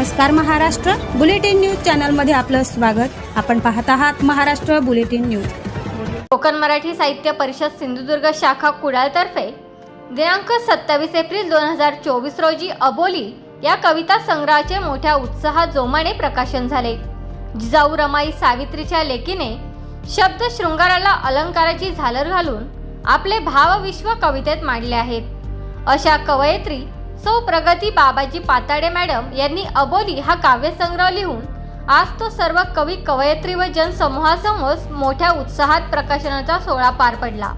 नमस्कार Maharashtra. Bulletin news चॅनलमध्ये आपलं स्वागत. आपण पाहत आहात महाराष्ट्र बुलेटिन न्यूज. कोकण मराठी साहित्य परिषद सिंधुदुर्ग शाखा कुडाळतर्फे दिनांक सत्तावीस एप्रिल दोन हजार चोवीस रोजी अबोली या कविता संग्रहाचे मोठ्या उत्साहात जोमाने प्रकाशन झाले. जिजाऊ रमाई सावित्रीच्या लेकीने शब्द शृंगाराला अलंकाराची झालर घालून आपले भावविश्व कवितेत मांडले आहेत. अशा कवयित्री सौ प्रगती बाबाजी पाताडे मॅडम यांनी अबोली हा काव्यसंग्रह लिहून आज तो सर्व कवी कवयित्री व जनसमूहासमोर मोठ्या उत्साहात प्रकाशनाचा सोहळा पार पडला.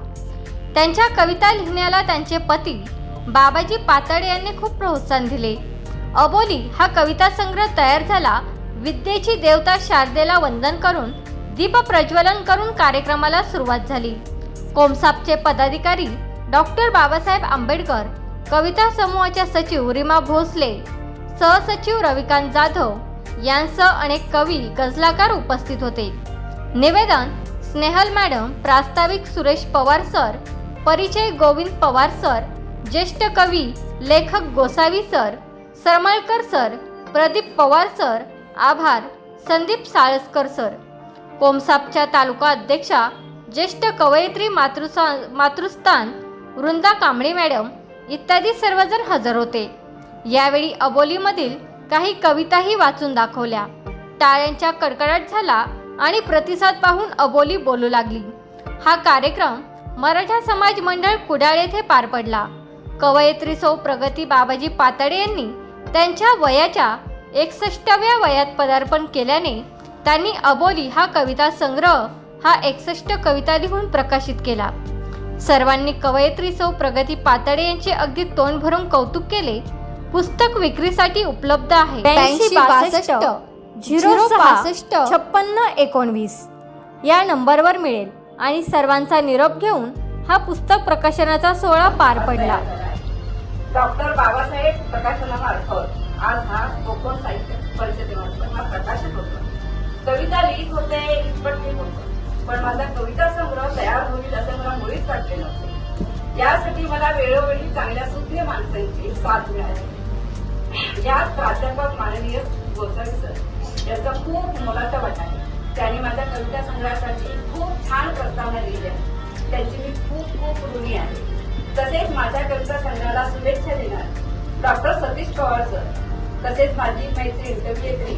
त्यांच्या कविता लिहिण्याला त्यांचे पती बाबाजी पाताडे यांनी खूप प्रोत्साहन दिले. अबोली हा कविता संग्रह तयार झाला विद्येची देवता शारदेला वंदन करून दीप प्रज्वलन करून कार्यक्रमाला सुरुवात झाली. कोमसापचे पदाधिकारी डॉक्टर बाबासाहेब आंबेडकर कविता समूहाच्या सचिव रिमा भोसले सहसचिव रविकांत जाधव यांसह अनेक कवी गजलाकार उपस्थित होते. निवेदन स्नेहल मॅडम प्रास्ताविक सुरेश पवार सर परिचय गोविंद पवार सर ज्येष्ठ कवी लेखक Gosavi sir Saramalkar sir Pradeep Pawar sir आभार संदीप साळसकर सर. कोमसापच्या तालुका अध्यक्षा ज्येष्ठ कवयित्री मातृसा मातृस्थान वृंदा कांबळे मॅडम इत्यादी सर्वजण हजर होते. यावेळी अबोलीमधील काही कविताही वाचून दाखवल्या. टाळ्यांच्या कडकडाट झाला आणि प्रतिसाद पाहून अबोली बोलू लागली. हा कार्यक्रम मराठा समाज मंडळ कुडाळ येथे पार पडला. कवयित्री सौ प्रगती बाबाजी पातळे यांनी त्यांच्या वयाच्या एकसष्टाव्या वयात पदार्पण केल्याने त्यांनी अबोली हा कविता संग्रह हा एकसष्ट कविता लिहून प्रकाशित केला. सर्वांनी कवयित्री सौ प्रगती पाताडे यांचे अगदी तोंड भरून कौतुक केले. पुस्तक विक्रीसाठी उपलब्ध आहे. झिरो छप्पन्न एकोणवीस. या नंबरवर मिळेल. आणि सर्वांचा निरोप घेऊन हा पुस्तक प्रकाशनाचा सोहळा पार पडला. डॉक्टर बाबासाहेब प्रकाशनामार्फत आज हा कोकण साहित्य परिषदेमार्फत हा प्रकाशन होतो. कविता लिहित होते इतपत लिहित होते. पण माझा कविता संग्रह तयार होईल असं मला मुळीच वाटले नव्हते. यासाठी मला वेळोवेळी चांगल्या सुज्ञ माणसांची साथ मिळाली. यात प्राध्यापक माननीय गोसावी सर याचा खूप मोलाचा वाटा आहे. त्यांनी माझ्या कविता संग्रहासाठी खूप छान प्रस्तावना लिहिल्या त्यांची मी खूप खूप ऋणी आहे. तसेच माझ्या कविता संघाला शुभेच्छा देणार डॉक्टर सतीश पवार सर. तसेच माझी मैत्री कवियत्री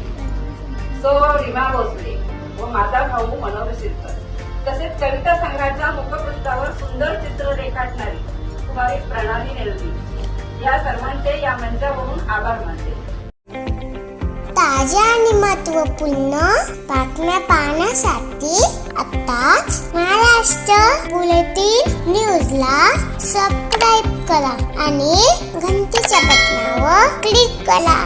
सो रिमा भोसले व माझा भाऊ मनोहर शिरकर तसेच कविता संघाच्या मुखपृष्ठावर सुंदर चित्र रेखाटणारी कुमारी प्रणाली नेलवी. या सर्वांचे या मंचावरून आभार मानते. ताज्या आणि महत्त्वपूर्ण बातम्या पाहण्यासाठी आताच महाराष्ट्र बुलेटिन न्यूजला सबस्क्राईब करा आणि घंटीच्या बटनावर क्लिक करा.